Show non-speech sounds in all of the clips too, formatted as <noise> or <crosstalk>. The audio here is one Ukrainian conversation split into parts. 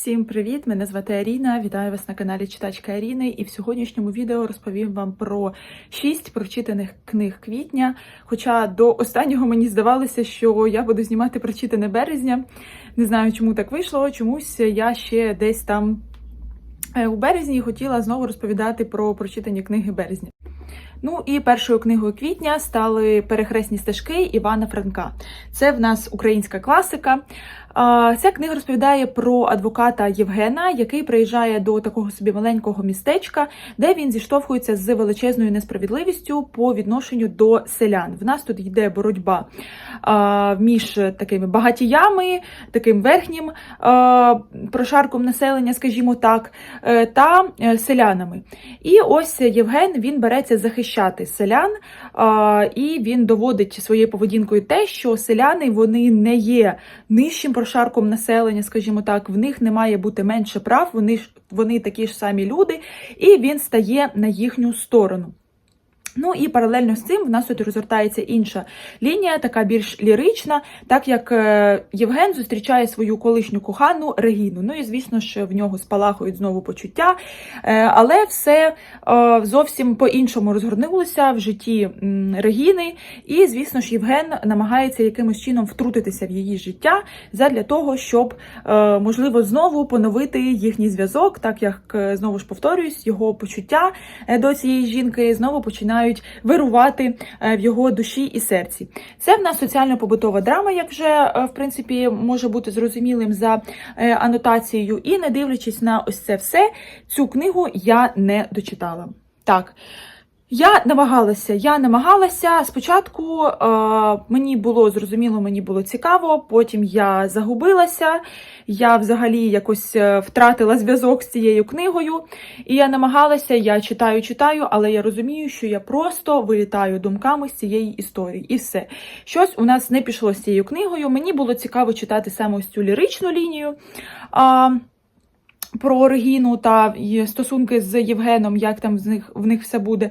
Всім привіт! Мене звати Аріна. Вітаю вас на каналі Читачка Аріни. І в сьогоднішньому відео розповім вам про шість прочитаних книг квітня. Хоча до останнього мені здавалося, що я буду знімати прочитане березня. Не знаю, чому так вийшло. Чомусь я ще десь там е, у березні хотіла знову розповідати про прочитані книги березня. Ну і першою книгою квітня стали перехресні стежки Івана Франка. Це в нас українська класика. Ця книга розповідає про адвоката Євгена, який приїжджає до такого собі маленького містечка, де він зіштовхується з величезною несправедливістю по відношенню до селян. В нас тут йде боротьба між такими багатіями, таким верхнім прошарком населення, скажімо так, е, та е, селянами. І ось Євген він береться захищати селян, і він доводить своєю поведінкою те, що селяни вони не є нижчим прошарком населення, скажімо так, в них не має бути менше прав, вони ж вони такі ж самі люди, і він стає на їхню сторону. Ну і паралельно з цим в нас тут розгортається інша лінія, така більш лірична, так як е, Євген зустрічає свою колишню кохану Регіну. Ну і звісно ж в нього спалахують знову почуття, Е, але все е, зовсім по-іншому розгорнулося в житті Регіни. І, звісно ж, Євген намагається якимось чином втрутитися в її життя задля того, щоб можливо знову поновити їхній зв'язок, так як знову ж повторююсь, його почуття до цієї жінки знову починають вирувати е, в його душі і серці. Це в нас соціально-побутова драма, як вже е, в принципі може бути зрозумілим за е, анотацією. І не дивлячись на ось це все, цю книгу я не дочитала. Так. Я намагалася, я намагалася. Спочатку е, мені було зрозуміло, мені було цікаво, потім я загубилася, я взагалі якось е, втратила зв'язок з цією книгою. І я намагалася, я читаю, читаю, але я розумію, що я просто вилітаю думками з цієї історії. І все. Щось у нас не пішло з цією книгою. Мені було цікаво читати саме ось цю ліричну лінію. А, про Регіну та стосунки з Євгеном, як там з них в них все буде.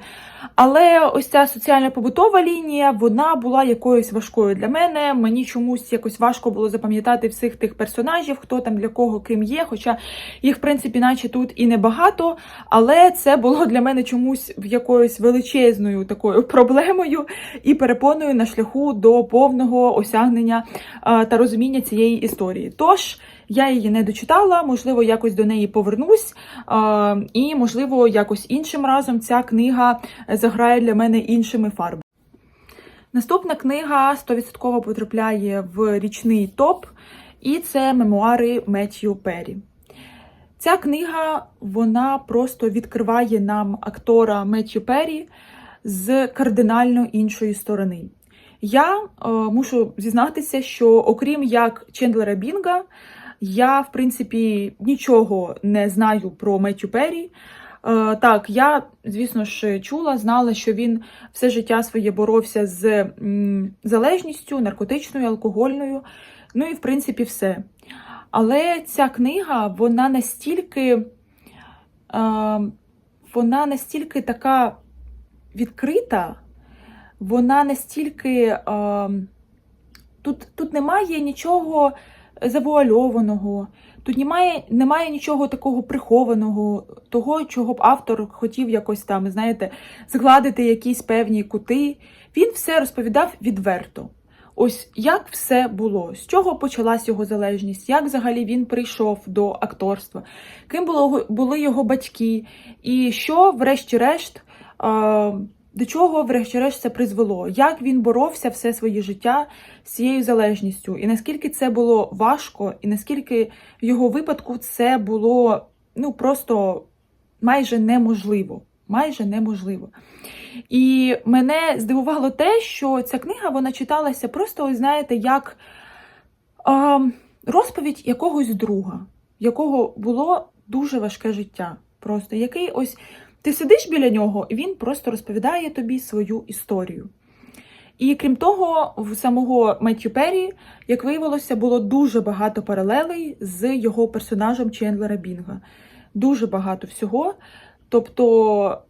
Але ось ця соціальна побутова лінія, вона була якоюсь важкою для мене. Мені чомусь якось важко було запам'ятати всіх тих персонажів, хто там для кого ким є. Хоча їх, в принципі, наче тут і небагато. Але це було для мене чомусь якоюсь величезною такою проблемою і перепоною на шляху до повного осягнення та розуміння цієї історії. Тож. Я її не дочитала, можливо, якось до неї повернусь, і, можливо, якось іншим разом ця книга заграє для мене іншими фарбами. Наступна книга 100% потрапляє в річний топ, і це мемуари Меттью Перрі. Ця книга вона просто відкриває нам актора Меттью Перрі з кардинально іншої сторони. Я е, мушу зізнатися, що окрім як Чендлера Бінга, я, в принципі, нічого не знаю про Меттю Перрі. Е, Так, я, звісно ж, чула, знала, що він все життя своє боровся з залежністю, наркотичною, алкогольною. Ну і, в принципі, все. Але ця книга, вона настільки, е, вона настільки така відкрита, вона настільки. Е, тут, тут немає нічого завуальованого. Тут немає немає нічого такого прихованого, того, чого б автор хотів якось там, знаєте, згладити якісь певні кути. Він все розповідав відверто. Ось як все було, з чого почалась його залежність, як взагалі він прийшов до акторства, ким було, були його батьки, і що, врешті-решт, до чого, врешті-решт, це призвело, як він боровся все своє життя з цією залежністю, і наскільки це було важко, і наскільки в його випадку це було ну просто майже неможливо. Майже неможливо. І мене здивувало те, що ця книга вона читалася просто, ось знаєте, як е, розповідь якогось друга, якого було дуже важке життя. Просто який ось ти сидиш біля нього, і він просто розповідає тобі свою історію. І крім того, в самого Меттю Перрі, як виявилося, було дуже багато паралелей з його персонажем Чендлера Бінга. Дуже багато всього. Тобто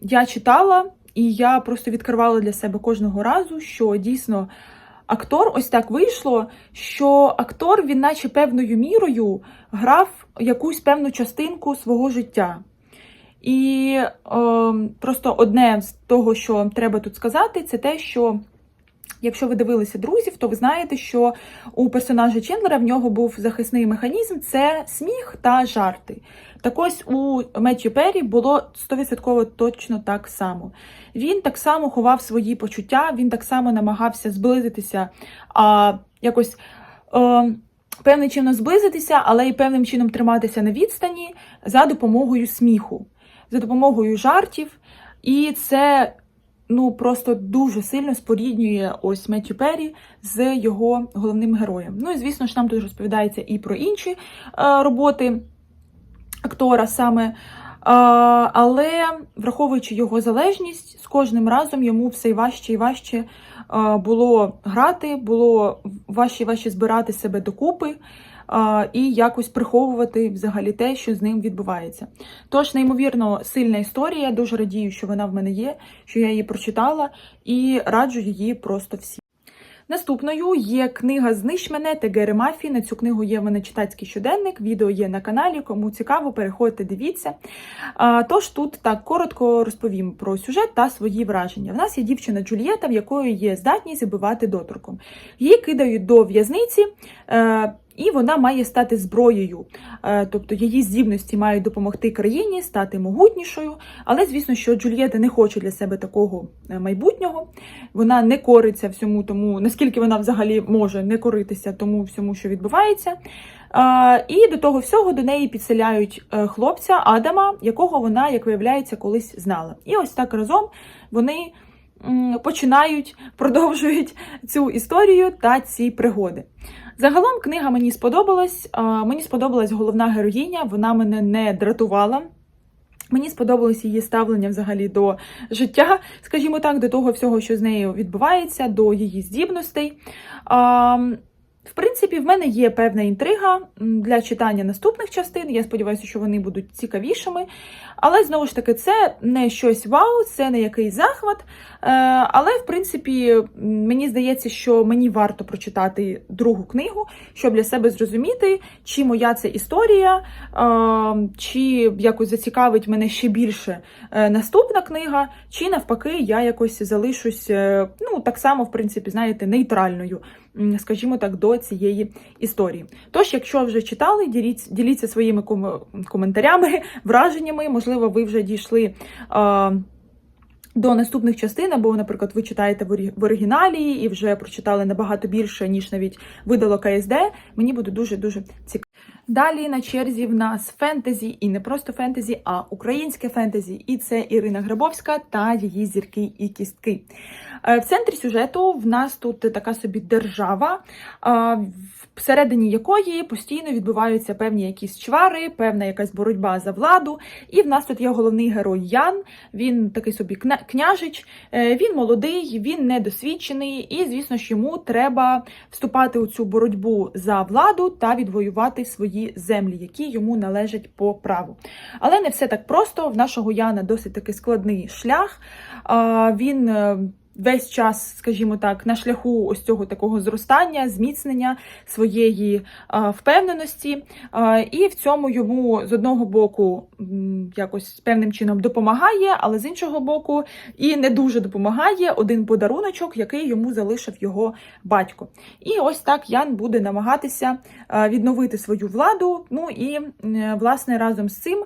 я читала, і я просто відкривала для себе кожного разу, що дійсно актор, ось так вийшло, що актор він, наче певною мірою, грав якусь певну частинку свого життя. І е, просто одне з того, що треба тут сказати, це те, що якщо ви дивилися друзів, то ви знаєте, що у персонажа Чендлера в нього був захисний механізм це сміх та жарти. Так ось у Меттю Перрі було 100% точно так само. Він так само ховав свої почуття, він так само намагався зблизитися, а якось. Е, Певним чином зблизитися, але й певним чином триматися на відстані за допомогою сміху, за допомогою жартів. І це ну просто дуже сильно споріднює ось Меттю Перрі з його головним героєм. Ну і звісно ж, нам тут розповідається і про інші е, роботи актора саме. Е, але враховуючи його залежність, з кожним разом йому все важче і важче е, було грати, було важче і важче збирати себе докупи і якось приховувати взагалі те, що з ним відбувається. Тож, неймовірно, сильна історія. Дуже радію, що вона в мене є, що я її прочитала, і раджу її просто всім. Наступною є книга Знищ мене та Гери Мафі. На цю книгу є в мене читацький щоденник. Відео є на каналі. Кому цікаво, переходьте, дивіться. Тож тут так коротко розповім про сюжет та свої враження. В нас є дівчина Джульєта, в якої є здатність забивати доторком. Її кидають до в'язниці. І вона має стати зброєю, Е, тобто її здібності мають допомогти країні стати могутнішою. Але звісно, що Джульєта не хоче для себе такого е, майбутнього. Вона не кориться всьому тому, наскільки вона взагалі може не коритися тому всьому, що відбувається. Е, І до того всього до неї підселяють хлопця Адама, якого вона, як виявляється, колись знала. І ось так разом вони починають, <laughs> продовжують цю історію та ці пригоди. Загалом книга мені сподобалась. Мені сподобалась головна героїня, вона мене не дратувала. Мені сподобалось її ставлення взагалі до життя, скажімо так, до того всього, що з нею відбувається, до її здібностей. В принципі, в мене є певна інтрига для читання наступних частин. Я сподіваюся, що вони будуть цікавішими. Але знову ж таки, це не щось вау, це не якийсь захват. Е, Але, в принципі, мені здається, що мені варто прочитати другу книгу, щоб для себе зрозуміти, чи моя це історія, е, чи якось зацікавить мене ще більше е, наступна книга, чи навпаки, я якось залишусь, ну, так само, в принципі, знаєте, нейтральною, скажімо так, до цієї історії. Тож, якщо вже читали, діліться, діліться своїми ком- коментарями, <laughs> враженнями, можливо, ви вже дійшли. до наступних частин, або, наприклад, ви читаєте в оригіналі і вже прочитали набагато більше, ніж навіть видало КСД. Мені буде дуже-дуже цікаво. Далі на черзі в нас фентезі, і не просто фентезі, а українське фентезі. І це Ірина Грабовська та її зірки і кістки. Е, В центрі сюжету в нас тут така собі держава, а, всередині якої постійно відбуваються певні якісь чвари, певна якась боротьба за владу. І в нас тут є головний герой Ян. Він такий собі кня- княжич, е, він молодий, він недосвідчений, і, звісно ж, йому треба вступати у цю боротьбу за владу та відвоювати свої землі, які йому належать по праву. Але не все так просто. В нашого Яна досить таки складний шлях. Він е, весь час, скажімо так, на шляху ось цього такого зростання, зміцнення своєї впевненості. І в цьому йому з одного боку якось певним чином допомагає, але з іншого боку і не дуже допомагає один подаруночок, який йому залишив його батько. І ось так Ян буде намагатися відновити свою владу. Ну і власне разом з цим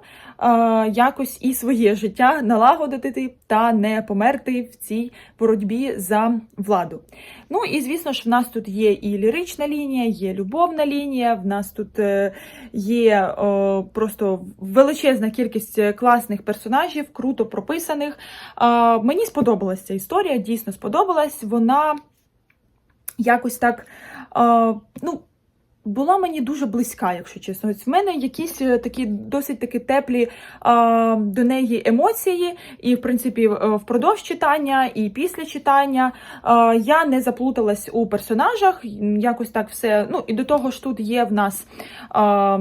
якось і своє життя налагодити та не померти в цій боротьбі за владу. Ну і звісно ж, в нас тут є і лірична лінія, є любовна лінія. В нас тут е, є о, просто величезна кількість класних персонажів, круто прописаних. О, Мені сподобалася ця історія, дійсно сподобалась. Вона якось так. О, ну, була мені дуже близька, якщо чесно. Ось в мене якісь е, такі досить такі теплі а, до неї емоції, і, в принципі, е, впродовж читання, і після читання а, я не заплуталась у персонажах. Якось так все. Ну і до того ж, тут є в нас. Е,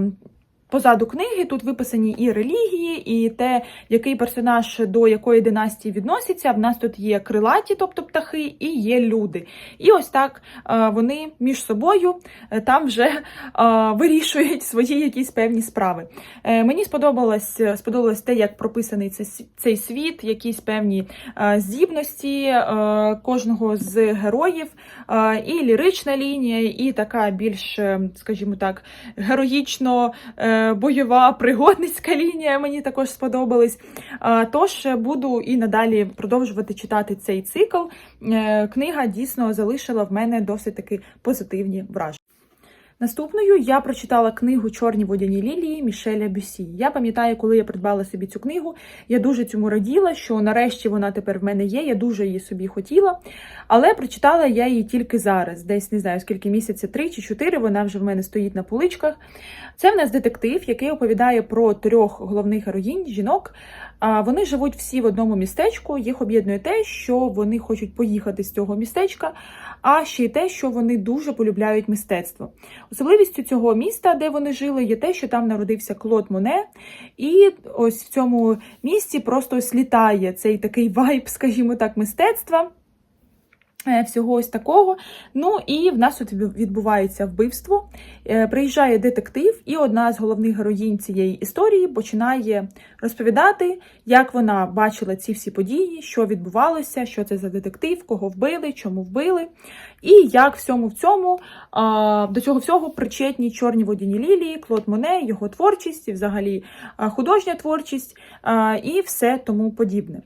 позаду книги тут виписані і релігії, і те, який персонаж до якої династії відноситься. В нас тут є крилаті, тобто птахи, і є люди. І ось так е, вони між собою е, там вже е, вирішують <laughs> свої якісь певні справи. Мені сподобалось, сподобалось те, як прописаний цей, світ, якісь певні здібності кожного з героїв, і лірична лінія, і така більш, е, скажімо так, героїчно бойова пригодницька лінія мені також сподобались. Тож е, буду і надалі продовжувати читати цей цикл. Е, Книга дійсно залишила в мене досить таки позитивні враження. Наступною я прочитала книгу Чорні водяні лілії Мішеля Бюсі. Я пам'ятаю, коли я придбала собі цю книгу, я дуже цьому раділа, що нарешті вона тепер в мене є. Я дуже її собі хотіла. Але прочитала я її тільки зараз, десь не знаю скільки місяця, три чи чотири. Вона вже в мене стоїть на поличках. Це в нас детектив, який оповідає про трьох головних героїнь жінок. Вони живуть всі в одному містечку. Їх об'єднує те, що вони хочуть поїхати з цього містечка, а ще й те, що вони дуже полюбляють мистецтво. Особливістю цього міста, де вони жили, є те, що там народився Клод Моне, і ось в цьому місці просто ось літає цей такий <laughs> вайб, скажімо так, мистецтва. Всього ось такого. Ну і в нас тут відбувається вбивство. Е, Приїжджає детектив, і одна з головних героїнь цієї історії починає розповідати, як вона бачила ці всі події, що відбувалося, що це за детектив, кого вбили, чому вбили, і як всьому в цьому до цього всього причетні чорні водяні лілії, Клод Моне, його творчість, і взагалі художня творчість і все тому подібне.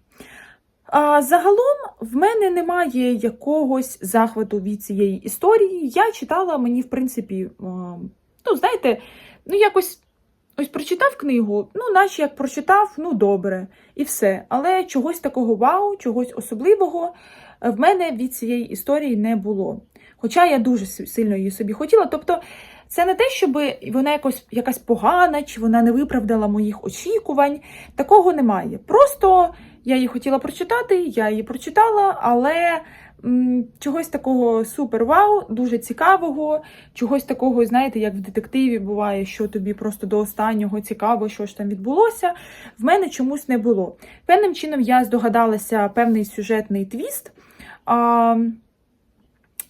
А, загалом в мене немає якогось захвату від цієї історії. Я читала, мені, в принципі, ну, знаєте, ну якось ось прочитав книгу, ну, наче як прочитав, ну добре, і все. Але чогось такого вау, чогось особливого в мене від цієї історії не було. Хоча я дуже сильно її собі хотіла. Тобто, це не те, щоб вона якось якась погана, чи вона не виправдала моїх очікувань. Такого немає. Просто я її хотіла прочитати, я її прочитала, але чогось такого супер вау, дуже цікавого, чогось такого, знаєте, як в детективі буває, що тобі просто до останнього цікаво, що ж там відбулося. В мене чомусь не було. Певним чином я здогадалася певний сюжетний твіст. А,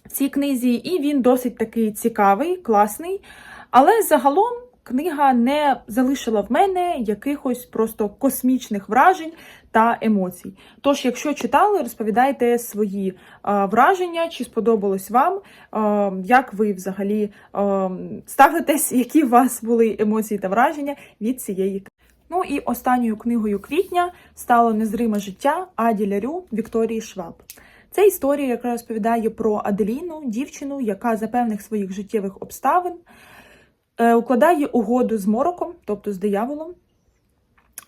в цій книзі, і він досить такий цікавий, класний. Але загалом книга не залишила в мене якихось просто космічних вражень та емоцій. Тож, якщо читали, розповідайте свої а, враження, чи сподобалось вам, а, як ви взагалі а, ставитесь, <laughs> які у вас були емоції та враження від цієї книги. Ну і останньою книгою квітня стало Незриме життя Аді Лярю Вікторії Шваб. Це історія, яка розповідає про Аделіну, дівчину, яка за певних своїх життєвих обставин е, укладає угоду з мороком, тобто з дияволом.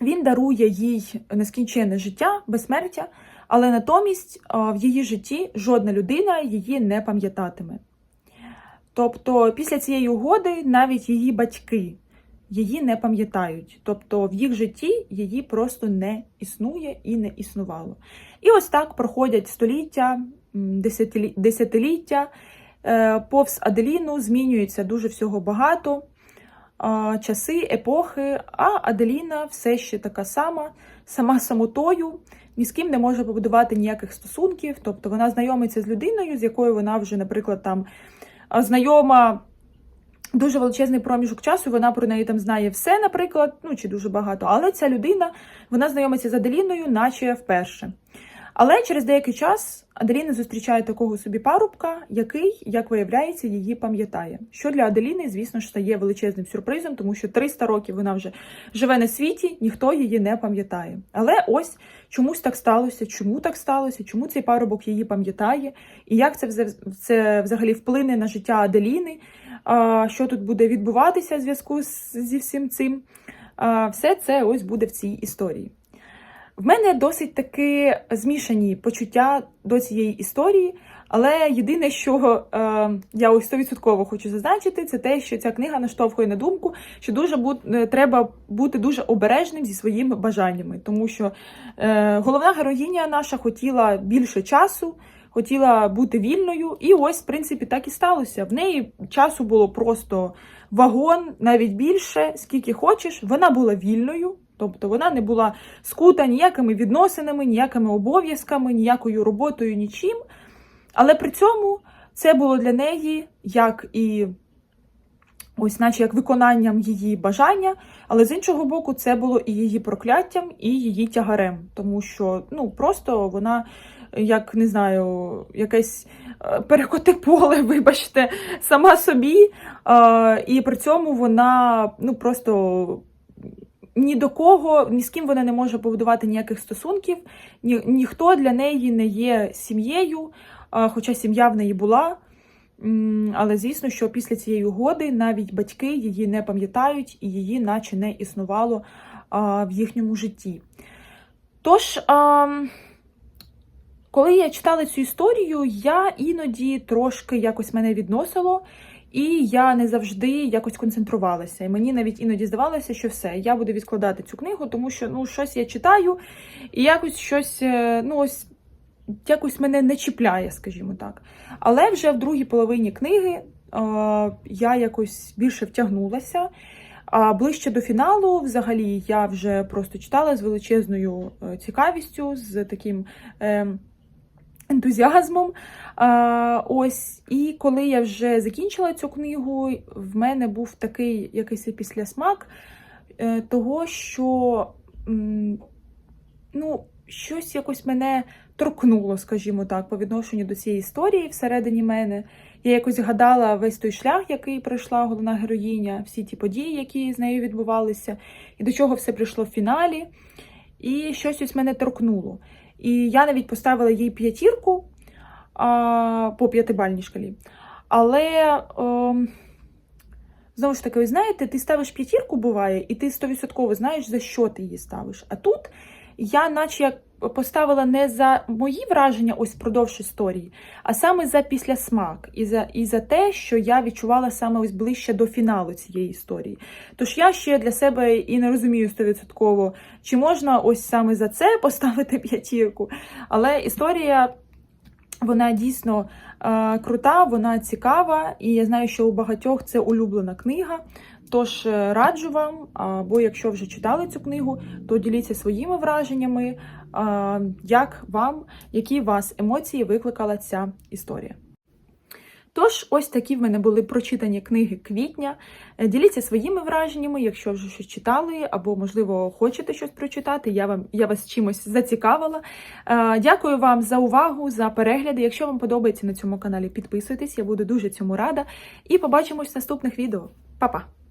Він дарує їй нескінченне життя, безсмертя, але натомість в її житті жодна людина її не пам'ятатиме. Тобто, після цієї угоди навіть її батьки її не пам'ятають. Тобто в їх житті її просто не існує і не існувало. І ось так проходять століття, десятиліття. Е, Повз Аделіну змінюється дуже всього багато. Часи, епохи, а Аделіна все ще така сама, сама самотою, ні з ким не може побудувати ніяких стосунків. Тобто вона знайомиться з людиною, з якою вона вже, наприклад, там знайома дуже величезний проміжок часу. Вона про неї там знає все, наприклад, ну чи дуже багато. Але ця людина вона знайомиться з Аделіною, наче вперше. Але через деякий час Аделіна зустрічає такого собі парубка, який, як виявляється, її пам'ятає. Що для Аделіни, звісно ж, стає величезним сюрпризом, тому що 300 років вона вже живе на світі, ніхто її не пам'ятає. Але ось чомусь так сталося, чому так сталося, чому цей парубок її пам'ятає, і як це, це взагалі вплине на життя Аделіни, що тут буде відбуватися в зв'язку зі всім цим. Все це ось буде в цій історії. В мене досить таки змішані почуття до цієї історії, але єдине, що е, я ось 100% хочу зазначити, це те, що ця книга наштовхує на думку, що дуже бу- е, треба бути дуже обережним зі своїми бажаннями, тому що е, головна героїня наша хотіла більше часу, хотіла бути вільною, і ось, в принципі, так і сталося. В неї часу було просто вагон, навіть більше, скільки хочеш. Вона була вільною, тобто вона не була скута ніякими відносинами, ніякими обов'язками, ніякою роботою, нічим. Але при цьому це було для неї як і ось, наче як виконанням її бажання, але з іншого боку, це було і її прокляттям, і її тягарем, тому що ну просто вона, як не знаю, якесь е, перекоти поле, <laughs> вибачте, сама собі, е, і при цьому вона ну просто. Ні до кого, ні з ким вона не може побудувати ніяких стосунків, ні, ніхто для неї не є сім'єю, хоча сім'я в неї була. Але звісно, що після цієї угоди навіть батьки її не пам'ятають і її наче не існувало в їхньому житті. Тож, коли я читала цю історію, я іноді трошки якось мене відносило, і я не завжди якось концентрувалася. І мені навіть іноді здавалося, що все, я буду відкладати цю книгу, тому що ну, щось я читаю, і якось щось, е, ну ось якось мене не чіпляє, скажімо так. Але вже в другій половині книги е, я якось більше втягнулася. А ближче до фіналу, взагалі, я вже просто читала з величезною е, цікавістю, з таким е, ентузіазмом. А, ось, і коли я вже закінчила цю книгу, в мене був такий якийсь післясмак е, того, що ну, щось якось мене торкнуло, скажімо так, по відношенню до цієї історії всередині мене. Я якось гадала весь той шлях, який пройшла головна героїня, всі ті події, які з нею відбувалися, і до чого все прийшло в фіналі. І щось ось мене торкнуло. І я навіть поставила їй п'ятірку а, по п'ятибальній шкалі. Але. ем, Знову ж таки, ви знаєте, ти ставиш п'ятірку, буває, і ти 100% знаєш, за що ти її ставиш. А тут я, наче як поставила не за мої враження ось впродовж історії, а саме за післясмак, і за, і за те, що я відчувала саме ось ближче до фіналу цієї історії. Тож я ще для себе і не розумію 100%, чи можна ось саме за це <laughs> поставити п'ятірку. Але історія. Вона дійсно крута, вона цікава, і я знаю, що у багатьох це улюблена книга. Тож е, раджу вам, або якщо вже читали цю книгу, то діліться своїми враженнями, як вам, які вас емоції викликала ця історія. Тож, ось такі в мене були прочитані книги квітня. Е, Діліться своїми враженнями, якщо вже щось читали, або, можливо, хочете щось прочитати. Я вам я вас чимось зацікавила. Е, Дякую вам за увагу, за перегляди. Якщо вам подобається на цьому каналі, підписуйтесь, я буду дуже цьому рада. І побачимось в наступних відео. Па-па!